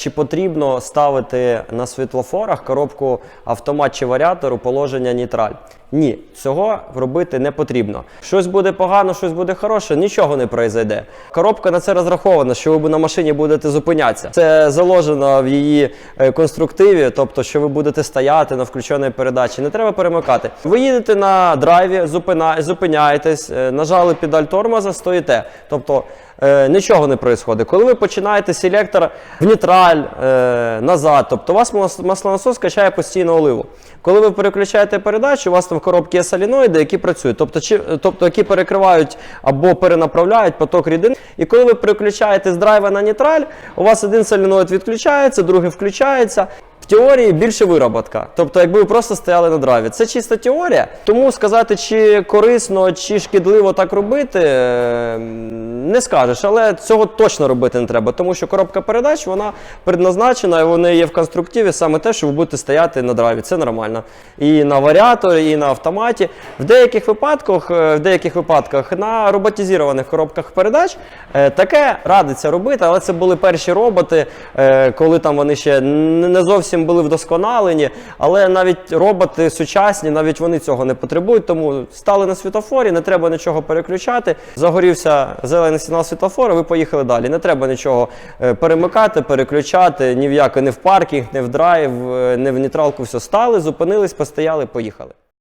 Чи потрібно ставити на світлофорах коробку автомат чи варіатор у положення нейтраль? Ні, цього робити не потрібно. Щось буде погано, щось буде хороше, нічого не произойде. Коробка на це розрахована, що ви на машині будете зупинятися. Це заложено в її е, конструктиві, тобто, що ви будете стояти на включеній передачі. Не треба перемикати. Ви їдете на драйві, зупиняєтесь, е, нажали педаль тормоза, стоїте. Тобто е, нічого не відбувається. Коли ви починаєте селектор в нейтраль е, назад, тобто у вас маслонасос качає постійно оливу. Коли ви переключаєте передачу, у вас там в коробці є соліноїди, які працюють, тобто, чи, тобто які перекривають або перенаправляють поток рідин. І коли ви переключаєте з драйва на нітраль, у вас один соліноїд відключається, другий включається. Теорії більше вироботка. Тобто, якби ви просто стояли на драйві. Це чиста теорія. Тому сказати, чи корисно, чи шкідливо так робити, е, не скажеш. Але цього точно робити не треба, тому що коробка передач вона предназначена, і вони є в конструктиві саме те, що ви будете стояти на драйві. Це нормально. І на варіаторі, і на автоматі. В деяких випадках, е, в деяких випадках на роботизованих коробках передач е, таке радиться робити, але це були перші роботи, е, коли там вони ще не зовсім були вдосконалені. Але навіть роботи сучасні, навіть вони цього не потребують. Тому стали на світофорі, не треба нічого переключати. Загорівся зелений сигнал світофора, ви поїхали далі. Не треба нічого е, перемикати, переключати, ні в яке, не в паркінг, не в драйв, е, не в нітралку. Все стали, зупинились, постояли, поїхали.